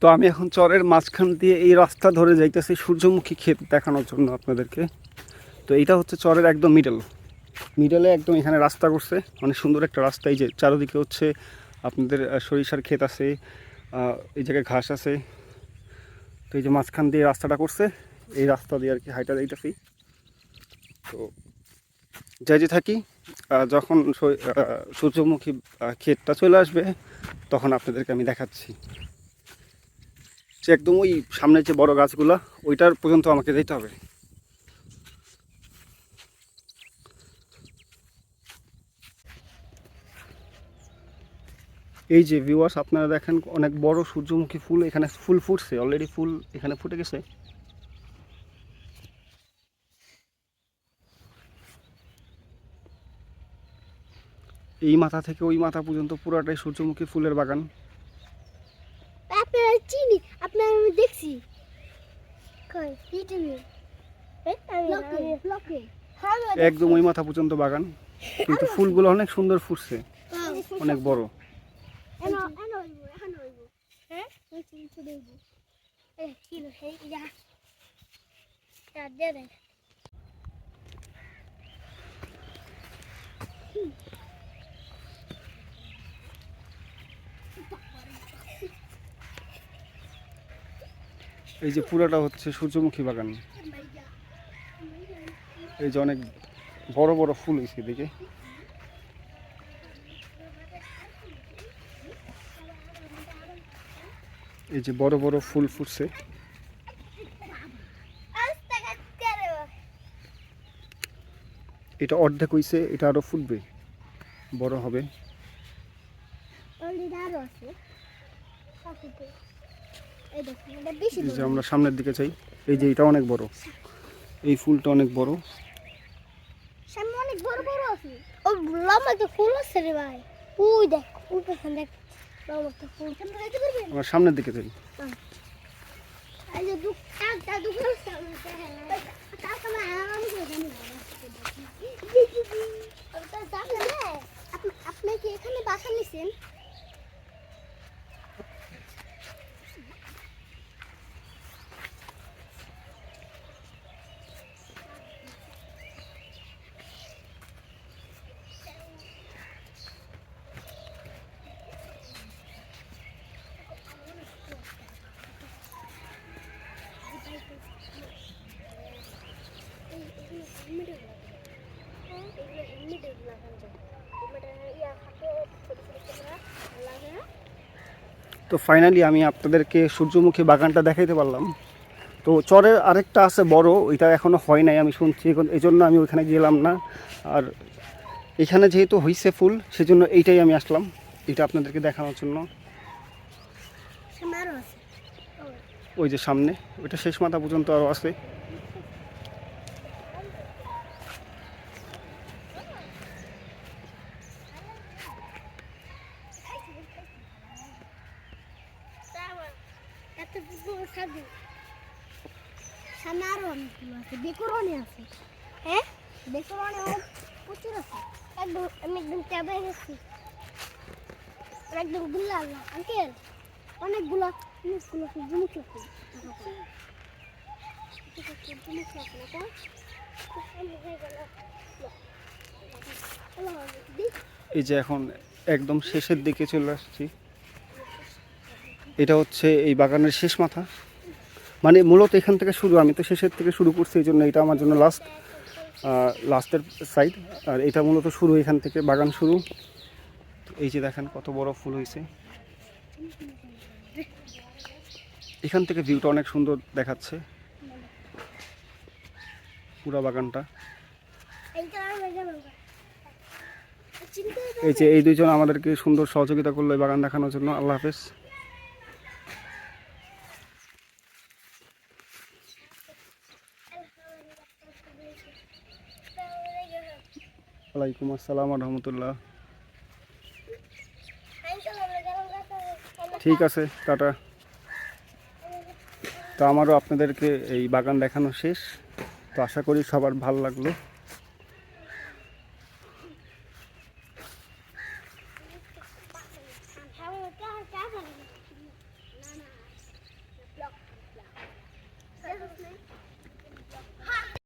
তো আমি এখন চরের মাঝখান দিয়ে এই রাস্তা ধরে যাইতেছি সূর্যমুখী ক্ষেত দেখানোর জন্য আপনাদেরকে। তো এইটা হচ্ছে চরের একদম মিডল মিডলে একদম এখানে রাস্তা করছে। অনেক সুন্দর একটা রাস্তা। এই যে চারদিকে হচ্ছে আপনাদের সরিষার ক্ষেত আছে এই জায়গায় ঘাস আছে। তো এই যে মাঝখান দিয়ে রাস্তাটা করছে, এই রাস্তা দিয়ে আর কি হাইটা যাইতেছি। তো যাই যে থাকি যখন সূর্যমুখী ক্ষেতটা চলে আসবে, তখন আপনাদেরকে আমি দেখাচ্ছি। যে একদম ওই সামনে যে বড় গাছগুলা, ওইটার পর্যন্ত আমাকে যেতে হবে। এই যে ভিউয়ার্স আপনারা দেখেন অনেক বড় সূর্যমুখী ফুল, এখানে ফুল ফুটছে অলরেডি ফুল এখানে ফুটে গেছে। এই মাথা থেকে ওই মাথা পর্যন্ত পুরাটাই সূর্যমুখী ফুলের বাগান। চিনি আপনার আমি দেখছি। একদম ওই মাথা পর্যন্ত বাগান। কিন্তু ফুলগুলো অনেক সুন্দর ফুটছে। অনেক বড়। এনো এই যে পুরাটা হচ্ছে সূর্যমুখী বাগান। এই যে অনেক বড় বড় ফুল হয়েছে এদিকে। এই যে বড় বড় ফুল ফুটছে। এটা অর্ধেক হইছে, এটা আরও ফুটবে। বড় হবে। যে আমরা সামনের দিকে চাই। এই যে এটা অনেক বড়। এই ফুলটা অনেক বড়। সামনে অনেক বড় বড় আছে। ও লম্বা একটা ফুল আছে রে ভাই। ওই দেখ ওই পেছনে দেখ। লম্বা একটা ফুল। সামনে দেখতে পারবেন আমরা সামনের দিকে চাই। এই যে দু একটা দুটো সামনে তার সামনে আমি জানি আপনি কি এখানে বাসা নিছেন? তো ফাইনালি আমি আপনাদেরকে সূর্যমুখী বাগানটা দেখাইতে পারলাম। তো চরের আরেকটা আছে বড় ওইটা এখনও হয় নাই আমি শুনছি। এখন- এই জন্য আমি ওইখানে গেলাম না। আর এখানে যেহেতু হইছে ফুল সেজন্য এইটাই আমি আসলাম এটা আপনাদেরকে দেখানোর জন্য। ওই যে সামনে ওইটা শেষ মাথা পর্যন্ত আরও আছে। এত বড় সাদু সামনে আরও অনেকগুলো আছে বেকরনি আছে হ্যাঁ বেকরনি অনেক প্রচুর আছে একদম আমি একদম ট্যাবে গেছি একদম গুল্লা আল্লাহ আঙ্কেল অনেকগুলো অনেকগুলো সুন্দর হয়ে গেল এই যে এখন একদম শেষের দিকে চলে আসছি। এটা হচ্ছে এই বাগানের শেষ মাথা। মানে মূলত এখান থেকে শুরু, আমি তো শেষের থেকে শুরু করছি, এই জন্য এটা আমার জন্য লাস্ট লাস্টের সাইড আর এটা মূলত শুরু, এখান থেকে বাগান শুরু। এই যে দেখেন কত বড় ফুল হয়েছে। এখান থেকে ভিউটা অনেক সুন্দর দেখাচ্ছে। পুরা বাগানটা। এই যে এই দুইজন আমাদেরকে সুন্দর সহযোগিতা করল এই বাগান দেখানোর জন্য। আল্লাহ হাফেজ। ওয়ালাইকুম আসসালাম রহমতুল্লাহ ঠিক আছে, টাটা। তো আমারও আপনাদেরকে এই বাগান দেখানো শেষ। তো আশা করি সবার ভালো লাগল।